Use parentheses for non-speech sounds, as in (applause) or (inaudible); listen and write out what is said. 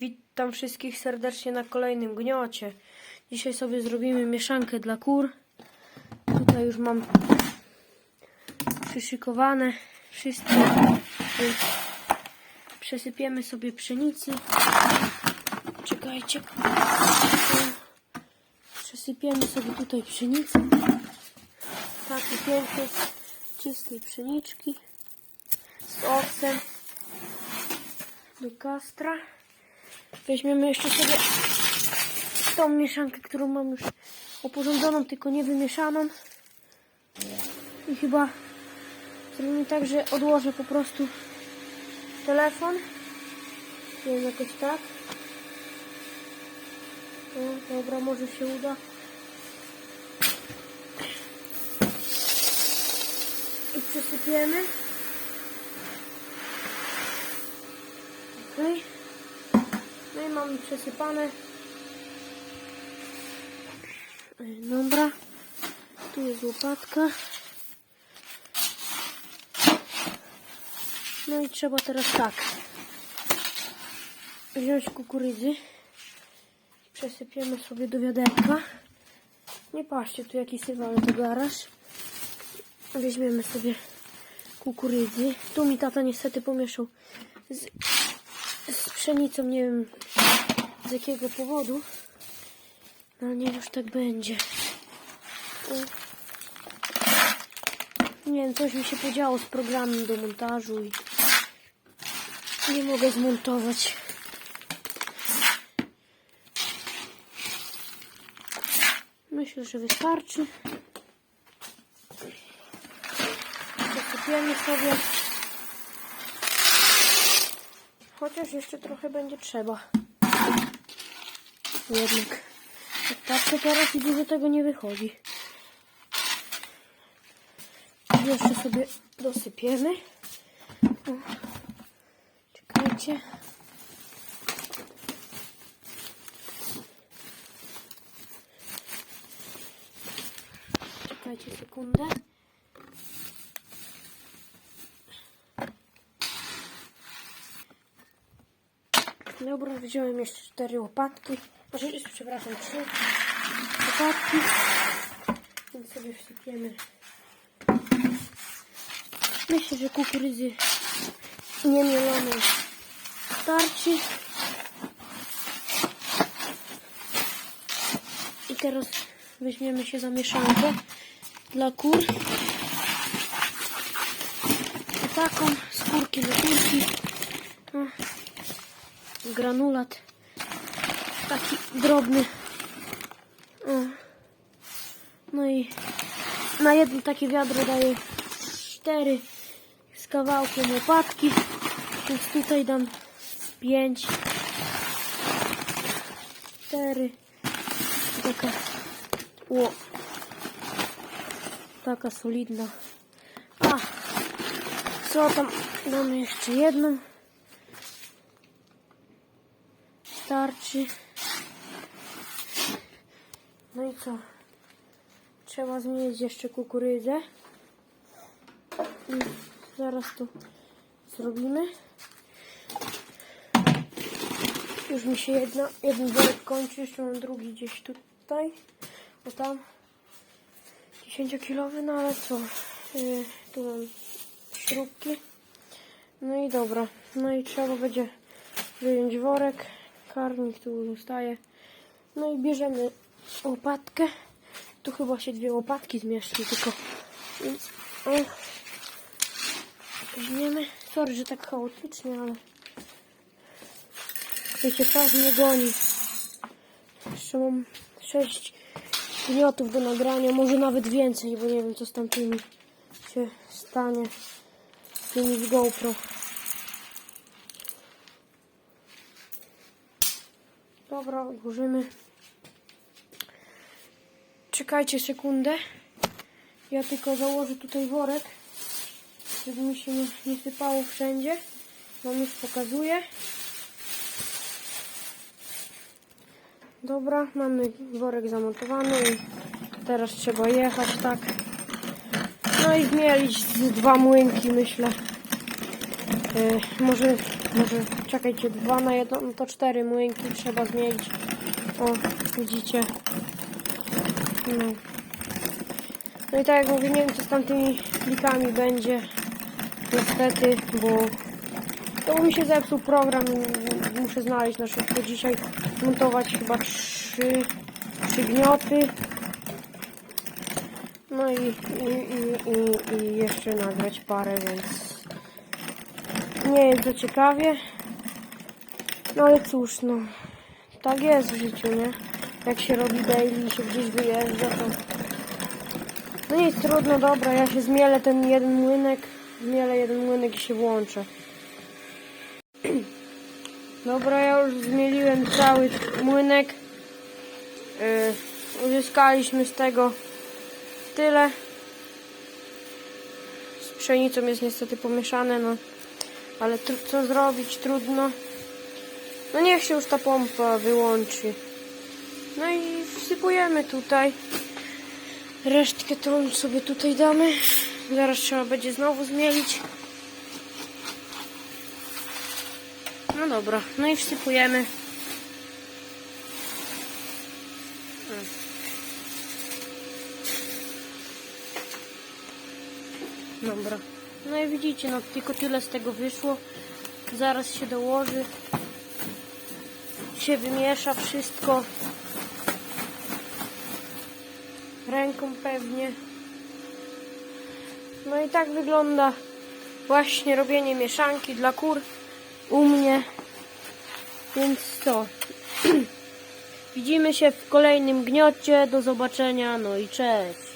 Witam wszystkich serdecznie na kolejnym gniocie. Dzisiaj sobie zrobimy mieszankę dla kur. Tutaj już mam przyszykowane wszystkie. Y, Przesypiemy sobie pszenicy. Czekajcie. Przesypiemy sobie tutaj pszenicę. Takie piękne, czystej pszeniczki z owsem do kastra. Weźmiemy jeszcze sobie tą mieszankę, którą mam już oporządzoną, tylko nie wymieszaną. I chyba zrobimy tak, że odłożę po prostu telefon. Nie wiem, jakoś tak. O, dobra, może się uda. I przesypiemy. Mamy przesypane. Dobra. Tu jest łopatka. No i trzeba teraz tak. Wziąć kukurydzy. Przesypiemy sobie do wiaderka. Nie patrzcie, tu jaki syf, ale garaż. Weźmiemy sobie kukurydzy. Tu mi tata niestety pomieszał z pszenicą, nie wiem z jakiego powodu. No ale już tak będzie. Nie wiem, coś mi się podziało z programem do montażu i nie mogę zmontować. Myślę, że wystarczy. Zasypiemy sobie. Chociaż jeszcze trochę będzie trzeba. Jednak. Jak patrzę teraz i dużo tego nie wychodzi. Jeszcze sobie dosypiemy. Czekajcie. Czekajcie sekundę. Dobra, wziąłem jeszcze cztery łopatki. Znaczy, przepraszam, trzy łopatki. Więc sobie wsypiemy. Myślę, że kukurydzy niemielonej starczy. I teraz weźmiemy się za mieszankę dla kur. Taką skórki do kurki. Granulat taki drobny. No i na jedno takie wiadro daję cztery z kawałkiem łopatki, więc tutaj dam pięć, cztery, taka, o, taka solidna. A, co tam, damy jeszcze jedną. Starczy. No i co? Trzeba zmienić jeszcze kukurydzę. I zaraz to zrobimy. Już mi się jedna, jeden worek kończy, jeszcze mam drugi gdzieś tutaj. O tam. 10-kilowy, no ale co? Yy, tu mam śrubki. No i dobra. No i trzeba będzie wyjąć worek karnik tu zostaje. No i bierzemy łopatkę. Tu chyba się dwie łopatki zmieszczą tylko. Więc weźmiemy. Sorry, że tak chaotycznie, ale wiecie, czas mnie goni. Jeszcze mam sześć gniotów do nagrania, może nawet więcej, bo nie wiem co z tamtymi się stanie. Z tymi z GoPro. Dobra, odłożymy. Czekajcie sekundę. Ja tylko założę tutaj worek, żeby mi się nie, sypało wszędzie. Wam już pokazuję. Dobra, mamy worek zamontowany i teraz trzeba jechać, tak. No i zmielić dwa młynki, myślę. E, może, może, czekajcie, dwa na jedno, no to cztery młynki trzeba zmienić. O, widzicie. No. No i tak jak mówię, nie wiem co z tamtymi plikami będzie. Niestety, bo to mi się zepsuł program. Muszę znaleźć na szybko dzisiaj. Montować chyba trzy, trzy gnioty. No i, i, i, i, i jeszcze nagrać parę, więc nie jest to ciekawie. No ale cóż, no. Tak jest w życiu, nie? Jak się robi daily i się gdzieś wyjeżdża, to... No nic, trudno, dobra, ja się zmielę ten jeden młynek, zmielę jeden młynek i się włączę. (clears throat) Dobra, ja już zmieliłem cały młynek. Yy, uzyskaliśmy z tego tyle. Z pszenicą jest niestety pomieszane, no. Ale co zrobić, trudno. No niech się już ta pompa wyłączy. No i wsypujemy tutaj. Resztkę to sobie tutaj damy. Zaraz trzeba będzie znowu zmielić. No dobra, no i wsypujemy. Mm. Dobra. No i widzicie, no tylko tyle z tego wyszło. Zaraz się dołoży. Się wymiesza wszystko. Ręką pewnie. No i tak wygląda właśnie robienie mieszanki dla kur u mnie. Więc co? (clears throat) Widzimy się w kolejnym gniocie. Do zobaczenia. No i cześć.